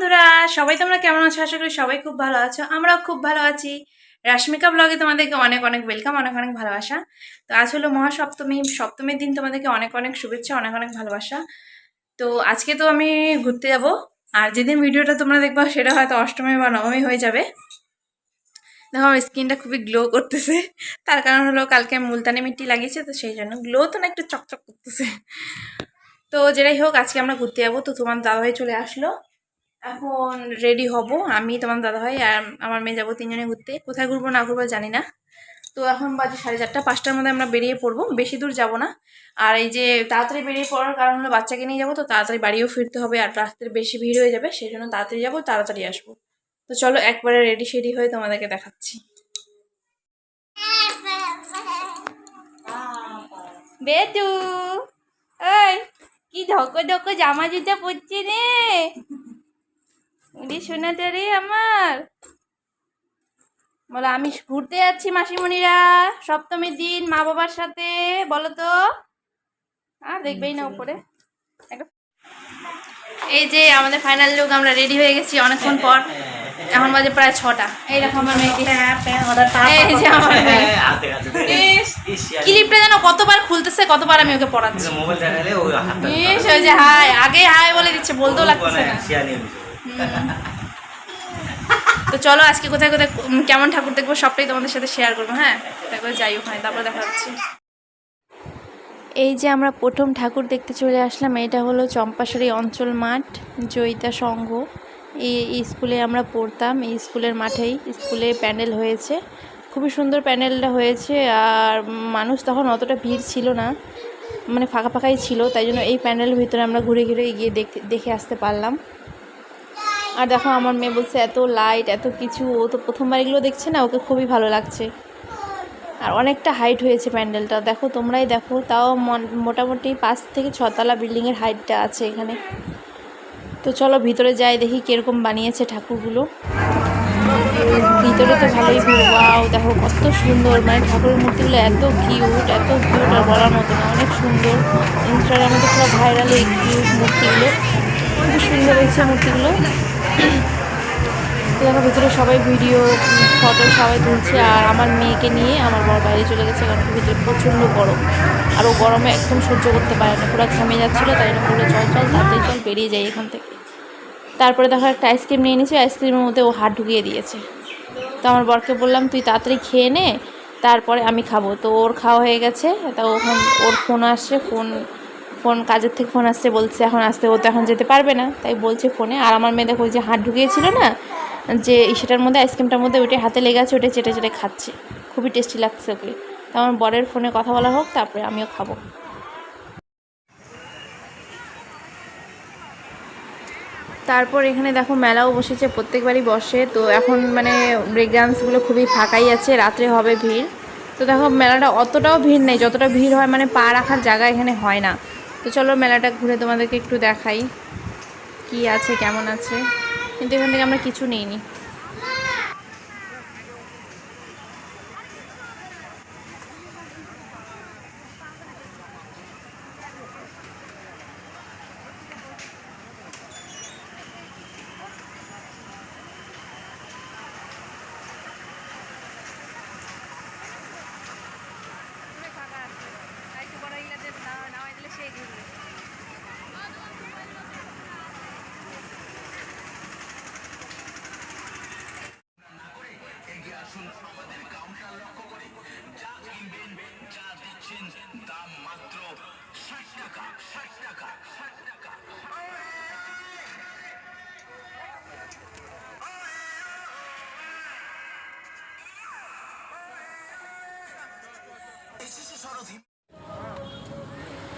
বন্ধুরা, সবাই তোমরা কেমন আছো? আশা করি সবাই খুব ভালো আছো। আমরাও খুব ভালো আছি। রাশ্মিকা ব্লগে তোমাদেরকে অনেক অনেক ওয়েলকাম অনেক অনেক ভালোবাসা। তো আজ হলো মহাসপ্তমী, সপ্তমীর দিন তোমাদেরকে অনেক অনেক শুভেচ্ছা, অনেক অনেক ভালোবাসা। তো আজকে তো আমি ঘুরতে যাব। আর যেদিন ভিডিওটা তোমরা দেখবা সেটা হয়তো অষ্টমী বা নবমী হয়ে যাবে। দেখো, আমার স্কিনটা খুবই গ্লো করতেছে। তার কারণ হলো কালকে আমি মুলতানি মিট্টি লাগিয়েছে, তো সেই জন্য গ্লো তো না, একটু চকচক করতেছে। তো যেটাই হোক, আজকে আমরা ঘুরতে যাব। তো তোমার দাদাভাই চলে আসলো। এখন রেডি হব। আমি, তোমার দাদাভাই আর আমার মেয়ে যাব তিনজনে ঘুরতে। কোথায় ঘুরবো, না ঘুরবো জানি না। তো এখন বাজে সাড়ে চারটা, পাঁচটার মধ্যে আমরা বেরিয়ে পড়ব। বেশি দূর যাব না। আর এই যে তাড়াতাড়ি বেরিয়ে পড়ার কারণ হলো বাচ্চাকে নিয়ে যাব, তো তাড়াতাড়ি বাড়িও ফিরতে হবে আর রাস্তায় বেশি ভিড় হয়ে যাবে, সেই জন্য তাড়াতাড়ি যাব, তাড়াতাড়ি আসব। তো চলো একবারে রেডি শেডি হয়ে তোমাদেরকে দেখাচ্ছি। এই, কি ধকো ধকো জামা জুতা পরছে রে? উনি শোনাতে রে আমার। বলো আমি ঘুরতে যাচ্ছি মাসিমণিরা। সপ্তমীর দিন মা বাবার সাথে বলো তো। আর দেখবেই না উপরে। এই যে আমাদের ফাইনাল লুক আমরা রেডি হয়ে গেছি অনেকক্ষণ পর। এখন বাজে প্রায় ছটা। এই দেখো আমার মেয়েকে এই যে আমার ক্লিপটা যেন কতবার খুলতেছে কতবার আমি ওকে পড়াচ্ছি। হাই আগে হাই বলে দিচ্ছে বলতেও লাগতেছে না। তো চলো আজকে কোথায় কোথায় কেমন ঠাকুর দেখব সবটাই তোমাদের সাথে শেয়ার করব হ্যাঁ? তারপরে যাই ওখানে, তারপরে দেখা হচ্ছে। এই যে আমরা প্রথম ঠাকুর দেখতে চলে আসলাম, এটা হলো চম্পাশাড়ি অঞ্চল মাঠ, জয়িতা সংঘ। এই স্কুলে আমরা পড়তাম, এই স্কুলের মাঠেই স্কুলে প্যান্ডেল হয়েছে। খুবই সুন্দর প্যান্ডেলটা হয়েছে, আর মানুষ তখন অতটা ভিড় ছিল না মানে ফাঁকা ফাঁকাই ছিল, তাই জন্য এই প্যান্ডেলের ভিতরে আমরা ঘুরে ঘুরে গিয়ে দেখে আসতে পারলাম। আর দেখো আমার মেয়ে বলছে, এত লাইট এত কিছু। ও তো প্রথমবার এগুলো দেখছে না, ওকে খুবই ভালো লাগছে। আর অনেকটা হাইট হয়েছে প্যান্ডেলটা। দেখো, তোমরাই দেখো, তাও মোটামুটি পাঁচ থেকে ছতলা বিল্ডিংয়ের হাইটটা আছে এখানে। তো চলো ভিতরে যাই, দেখি কীরকম বানিয়েছে ঠাকুরগুলো। ভিতরে তো ভালোই ওয়াও, দেখো কত সুন্দর। মানে ঠাকুরের মূর্তিগুলো এত কিউট এত কিউট আর বলার মতো না, অনেক সুন্দর। ইনস্টাগ্রামে তো পুরো ভাইরাল এই কিউট মূর্তিগুলো। খুব সুন্দর হয়েছে মূর্তিগুলো। দেখো ভিতরে সবাই ভিডিও, ফটো সবাই তুলছে, আর আমার মেয়েকে নিয়ে আমার বর বাইরে চলে গেছে, কারণ ভিতরে প্রচণ্ড গরম। আর ও গরমে একদম সহ্য করতে পারে না, পুরো ঘামে যাচ্ছিল, তাই জন্য বলল, চল চল, তাড়াতাড়ি চল, বেরিয়ে যাই এখান থেকে। তারপরে দেখো একটা আইসক্রিম নিয়ে নিয়েছি আইসক্রিমের মধ্যে ও হাত ঢুকিয়ে দিয়েছে। তো আমার বরকে বললাম, তুই তাড়াতাড়ি খেয়ে নে, তারপরে আমি খাব। তো ওর খাওয়া হয়ে গেছে, তা ওখান, ওর ফোন আসছে, ফোন ফোন, কাজের থেকে ফোন আসছে, বলছে এখন আসতে, ও তো এখন যেতে পারবে না। তাই বলছে ফোনে। আর আমার মেয়ে দেখো যে হাত ঢুকিয়েছিল না, যে সেটার মধ্যে আইসক্রিমটার মধ্যে ওইটাই হাতে লেগে আছে ওটা চেটে চেটে খাচ্ছে। খুবই টেস্টি লাগছে ওকে। তো আমার বরের ফোনে কথা বলা হোক, তারপরে আমিও খাব। তারপর এখানে দেখো মেলাও বসেছে, প্রত্যেকবারই বসে। তো এখন মানে ব্রেক ডান্সগুলো খুবই ফাঁকাই আছে, রাত্রে হবে ভিড়। তো দেখো মেলাটা অতটাও ভিড় নেই, যতটা ভিড় হয় মানে পা রাখার জায়গা এখানে হয় না। তো চলো মেলাটা ঘুরে তোমাদেরকে একটু দেখাই। কি আছে, কেমন আছে? কিন্তু এখান থেকে আমরা কিছু নিইনি।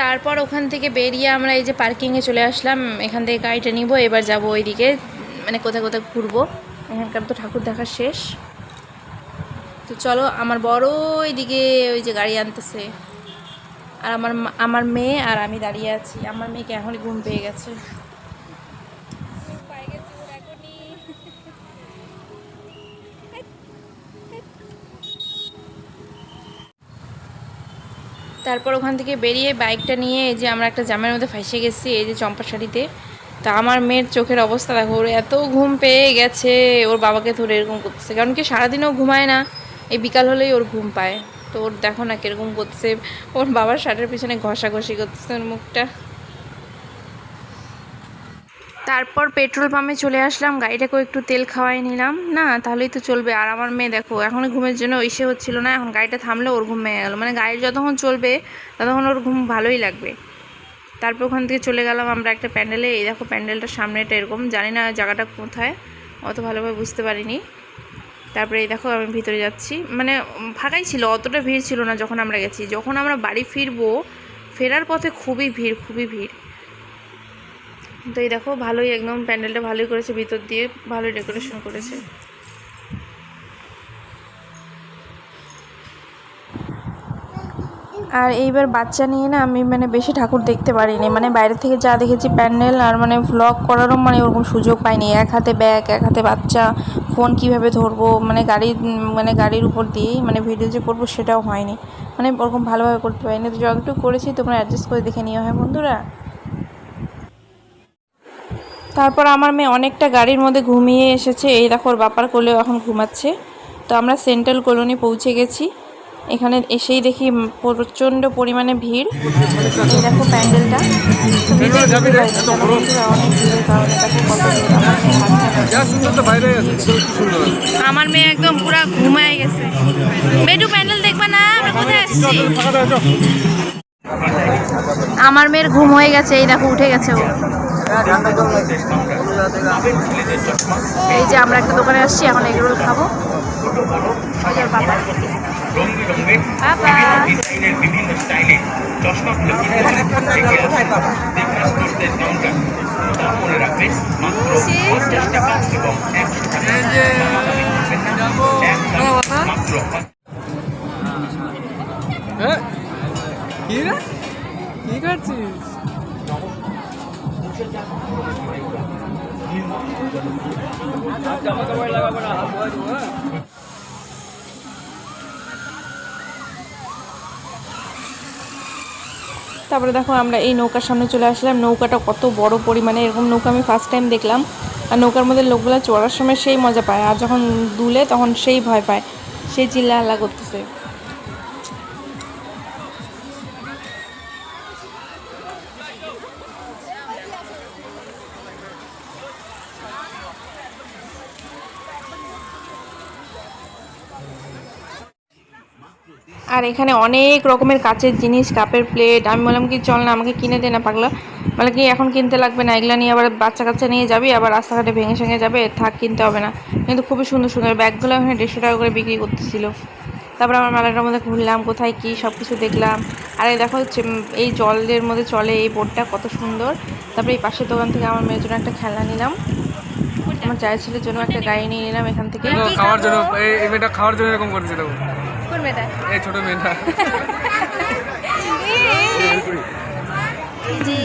তারপর ওখান থেকে বেরিয়ে আমরা এই যে পার্কিংয়ে চলে আসলাম। এখান থেকে গাড়িটা নিব, এবার যাব ওইদিকে মানে কোথায় কোথায় ঘুরবো। এখানকার তো ঠাকুর দেখা শেষ। তো চলো, আমার বড় ওইদিকে ওই যে গাড়ি আনতেছে। আর আমার আমার মেয়ে আর আমি দাঁড়িয়ে আছি। আমার মেয়েকে এখনই ঘুম পেয়ে গেছে। তারপর ওখান থেকে বেরিয়ে বাইকটা নিয়ে এই যে আমরা একটা জামের মধ্যে ফাঁসে গেছি, এই যে চম্পা শাড়িতে। তা আমার মেয়ের চোখের অবস্থা দেখো, ওর এত ঘুম পেয়ে গেছে, ওর বাবাকে ধরে এরকম করতেছে। কারণ কি সারাদিনও ঘুমায় না, এই বিকাল হলেই ওর ঘুম পায়। তো ওর দেখো না কীরকম করতেছে, ওর বাবার শার্টের পিছনে ঘষাঘষি করতেছে ওর মুখটা। তারপর পেট্রোল পাম্পে চলে আসলাম, গাড়িটাকেও একটু তেল খাওয়াই নিলাম। না, তাহলেই তো চলবে। আর আমার মেয়ে দেখো এখন ঘুমের জন্য ইসে হচ্ছিল না, এখন গাড়িটা থামলে ওর ঘুম ভেঙে গেলো। মানে গাড়ি যতক্ষণ চলবে, ততক্ষণ ওর ঘুম ভালোই লাগবে। তারপর ওখান থেকে চলে গেলাম আমরা একটা প্যান্ডেলে। এই দেখো প্যান্ডেলটা সামনেটা এরকম। জানি না জায়গাটা কোথায়, অত ভালোভাবে বুঝতে পারিনি। তারপরে এই দেখো আমি ভিতরে যাচ্ছি। মানে ফাঁকাই ছিল, অতটা ভিড় ছিল না যখন আমরা গেছি। যখন আমরা বাড়ি ফিরবো, ফেরার পথে খুবই ভিড় খুবই ভিড়। তো এই দেখো ভালোই একদম প্যান্ডেলটা ভালোই করেছে ভিতর দিয়ে ভালোই ডেকোরেশন করেছে। আর এইবার বাচ্চা নিয়ে না আমি মানে বেশি ঠাকুর দেখতে পারিনি মানে বাইরে থেকে যা দেখেছি প্যান্ডেল আর মানে ভ্লগ করারও মানে ওরকম সুযোগ পাইনি। এক হাতে ব্যাগ এক হাতে বাচ্চা ফোন কীভাবে ধরবো মানে উম, মানে গাড়ির উপর দিয়েই মানে ভিডিও যে করব সেটাও হয়নি। মানে ওরকম ভালোভাবে করতে পারিনি। তো যতটুকু করেছি তোমরা অ্যাডজাস্ট করে দেখে নিও হ্যাঁ বন্ধুরা? তারপর আমার মেয়ে অনেকটা গাড়ির মধ্যে ঘুমিয়ে এসেছে। এই দেখো বাপার কোলেও এখন ঘুমাচ্ছে। তো আমরা সেন্ট্রাল কলোনি পৌঁছে গেছি। এখানে এসেই দেখি প্রচণ্ড পরিমাণে ভিড়। এই দেখো প্যান্ডেলটা। আমার মেয়ে একদম পুরো ঘুমায় গেছে। বেটু প্যান্ডেল দেখবে না? আমরা কোথায় আসছি? আমার মেয়ের ঘুম হয়ে গেছে এই দেখো উঠে গেছে ও। এই যে আমরা একটা দোকানে আসছি এখন এগুলো খাব। এই যে তারপরে দেখো আমরা এই নৌকার সামনে চলে আসলাম। নৌকাটা কত বড় পরিমাণে, এরকম নৌকা আমি ফার্স্ট টাইম দেখলাম। আর নৌকার মধ্যে লোকগুলো চড়ার সময় সেই মজা পায়। আর যখন দুলে তখন সেই ভয় পায়। সেই চিল্লা আল্লাহ করতেছে। আর এখানে অনেক রকমের কাচের জিনিস, কাপের প্লেট আমি বললাম কি, চল না, আমাকে কিনে দে না, পাগলা। বলে কি, এখন কিনতে লাগবে না, এগুলা নিয়ে আবার বাচ্চা কাচ্চা নিয়ে যাবি, আবার রাস্তাঘাটে ভেঙে সেঙে যাবে, থাক, কিনতে হবে না। কিন্তু খুবই সুন্দর সুন্দর ব্যাগগুলো ওখানে দেড়শো টাকা করে বিক্রি করতেছিল। তারপরে আমার মেলাটার মধ্যে ঘুরলাম, কোথায় কি সব কিছু দেখলাম। আর এই দেখো এই জলের মধ্যে চলে এই বোটটা কত সুন্দর। তারপরে এই পাশের দোকান থেকে আমার মেয়ের জন্য একটা খেলনা নিলাম। আমার চায়ের ছেলের জন্য একটা গাড়ি নিয়ে নিলাম এখান থেকে। খাওয়ার জন্য খাওয়ার জন্য এরকম করেছে দেখো কোন মেয়েটা? এই ছোট মেয়েটা। এই যে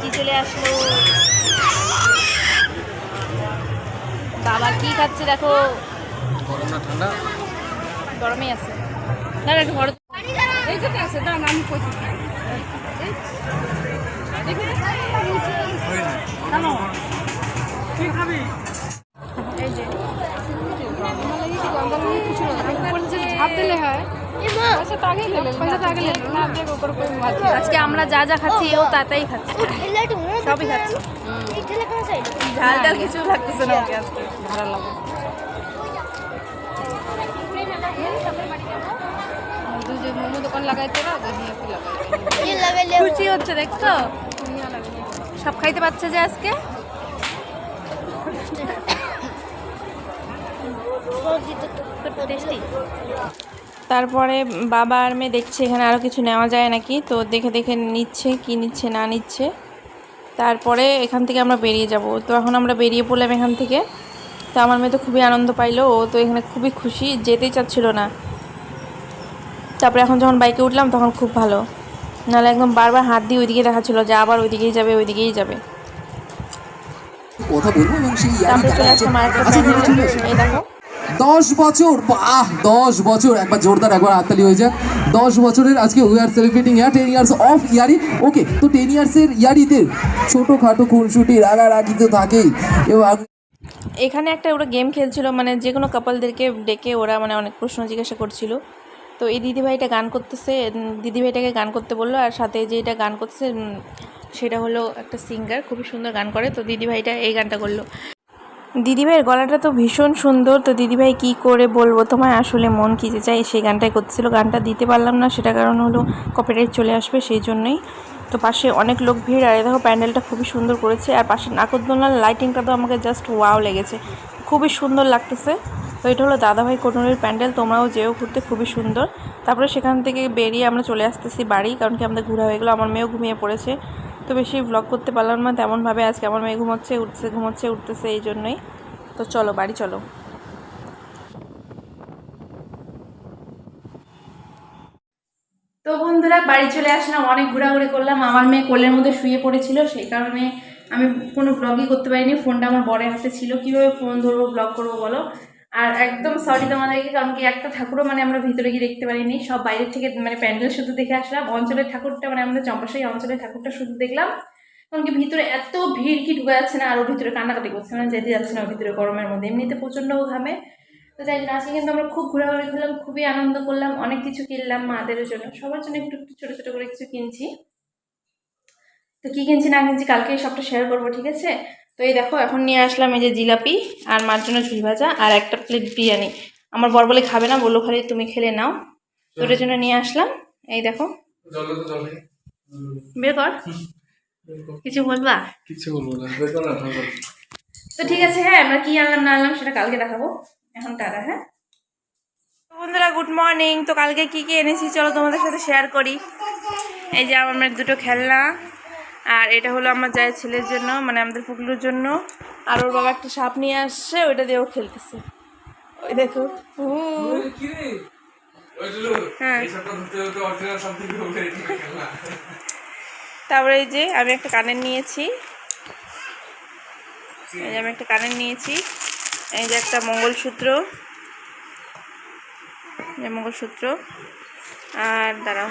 কি চলে আসলো? বাবা কি খাচ্ছে দেখো? গরম না ঠান্ডা? গরমে আছে। দাঁড়া একটু বড় এই যে আজকে আমরা যা যা খাচ্ছি এও তা তাই খাচ্ছি সবই খাচ্ছি। ঝাল ডাল কিছু লাগতেছে না ওকে আজকে। ভালো লাগে। খুশি হচ্ছে দেখছ? সব খাইতে পারছে যে আজকে? তারপরে বাবা আর মেয়ে দেখছে এখানে আরও কিছু নেওয়া যায় নাকি তো দেখে দেখে নিচ্ছে কি নিচ্ছে না নিচ্ছে। তারপরে এখান থেকে আমরা বেরিয়ে যাব। তো এখন আমরা বেরিয়ে পড়লাম এখান থেকে। তো আমার মেয়ে তো খুবই আনন্দ পাইলো ও তো এখানে খুবই খুশি যেতেই চাচ্ছিল না। তারপরে এখন যখন বাইকে উঠলাম তখন খুব ভালো। নাহলে একদম বারবার হাত দিয়ে ওইদিকে দেখাচ্ছিল যে আবার ওইদিকেই যাবে ওইদিকেই যাবে। তারপরে চলে আসলাম আরেকটা এই দেখো। দশ বছর, বাহ, দশ বছর। একবার জোরদার, একবার হাততালি হয়ে যাক দশ বছরের আজকে we are celebrating year ten years of ইয়ারি। Okay তো টেন ইয়ার্সের ইয়ারিতে ছোটোখাটো খুনসুটি, রাগারাগি তো থাকেই। এবার এখানে একটা ওরা গেম খেলছিল মানে যে কোনো কাপলদেরকে ডেকে ওরা মানে অনেক প্রশ্ন জিজ্ঞাসা করছিল। তো এই দিদিভাইটা গান করতেছে দিদিভাইটাকে গান করতে বলল, আর সাথে যে এটা গান করতেছে সেটা হলো একটা সিঙ্গার খুবই সুন্দর গান করে। তো দিদিভাইটা এই গানটা করল। দিদিভাইয়ের গলাটা তো ভীষণ সুন্দর, তো দিদিভাই কি করে বলব? তোমায় আসলে মন কী যে চাই সেই গানটাই করতেছিল, গানটা দিতে পারলাম না সেটা কারণ হলো কপিরাইট চলে আসবে সেই জন্যই। তো পাশে অনেক লোক ভিড়, আর দেখো প্যান্ডেলটা খুবই সুন্দর করেছে, আর পাশে নাকরদোলনার লাইটিংটা তো আমাকে জাস্ট ওয়াও লেগেছে। খুবই সুন্দর লাগতেছে। তো এটা হলো দাদাভাই কোটনের প্যান্ডেল, তোমরাও যেও ঘুরতে, খুবই সুন্দর। তারপরে সেখান থেকে বেরিয়ে আমরা চলে আসতেছি বাড়ি, কারণ কি আমাদের ঘোরা হয়ে গেলো, আমার মেয়েও ঘুমিয়ে পড়েছে। তো বেশি ব্লগ করতে পারলাম না, তেমনভাবে আজকে আমার মেয়ে ঘুমোচ্ছে, উঠছে, ঘুমোচ্ছে, উঠতেছে, এই জন্যই। তো চলো, বাড়ি চলো। তো বন্ধুরা, বাড়ি চলে আসলাম, অনেক ঘোরাঘুরি করলাম। আমার মেয়ে কোলের মধ্যে শুয়ে পড়েছিল, সেই কারণে আমি কোনো ব্লগই করতে পারিনি। ফোনটা আমার বড়ের হাতে ছিল। কীভাবে ফোন ধরবো ব্লগ করব বলো? আর একদম সরি তোমাদেরকে, কারণ কি একটা ঠাকুরও মানে আমরা ভিতরে গিয়ে দেখতে পারিনি। সব বাইরের থেকে মানে প্যান্ডেল শুধু দেখে আসলাম। অঞ্চলের ঠাকুরটা মানে আমাদের চম্পাশাই অঞ্চলের ঠাকুরটা শুধু দেখলাম। কারণ কি ভিতরে এত ভিড় কি ঢুকে যাচ্ছে না, আর আরও ভিতরে কান্নাকাটি করছে মানে যেতে যাচ্ছে না ওর ভিতরে গরমের মধ্যে। এমনিতে প্রচণ্ড ঘামে। তো যাই জন্য আজকে কিন্তু আমরা খুব ঘোরাঘুরি করলাম, খুবই আনন্দ করলাম, অনেক কিছু কিনলাম মাদের জন্য। সবার জন্য একটু একটু ছোটো ছোটো করে কিছু কিনছি। তো কী কিনছি না কিনছি কালকে সবটা শেয়ার করব, ঠিক আছে? তো এই দেখো এখন নিয়ে আসলাম এই যে জিলাপি আর মার জন্য ঝুল ভাজা আর একটা প্লেট বিরিয়ানি। আমার বর বলে খাবে না বলল খালি তুমি খেলে নাও। তো ওটার জন্য নিয়ে আসলাম। এই দেখো। জলে তো জলে বের কর। কিছু বলবা? কিছু বলব না তো ঠিক আছে হ্যাঁ আমরা কি আনলাম না আনলাম সেটা কালকে দেখাবো। এখন টাটা হ্যাঁ। বন্ধুরা গুড মর্নিং তো কালকে কি কি এনেছি চলো তোমাদের সাথে শেয়ার করি। এই যে আমার দুটো খেলনা। আর এটা হলো আমার যায় ছেলের জন্য মানে আমাদের পুকুরের জন্য। আর ওর বাবা একটা সাপ নিয়ে আসছে ওইটা দিয়েও খেলতেছে। ওই দেখো। হ্যাঁ। তারপরে এই যে আমি একটা কানের নিয়েছি। এই যে আমি একটা কানের নিয়েছি। এই যে একটা মঙ্গলসূত্র। মঙ্গলসূত্র। আর দাঁড়াও।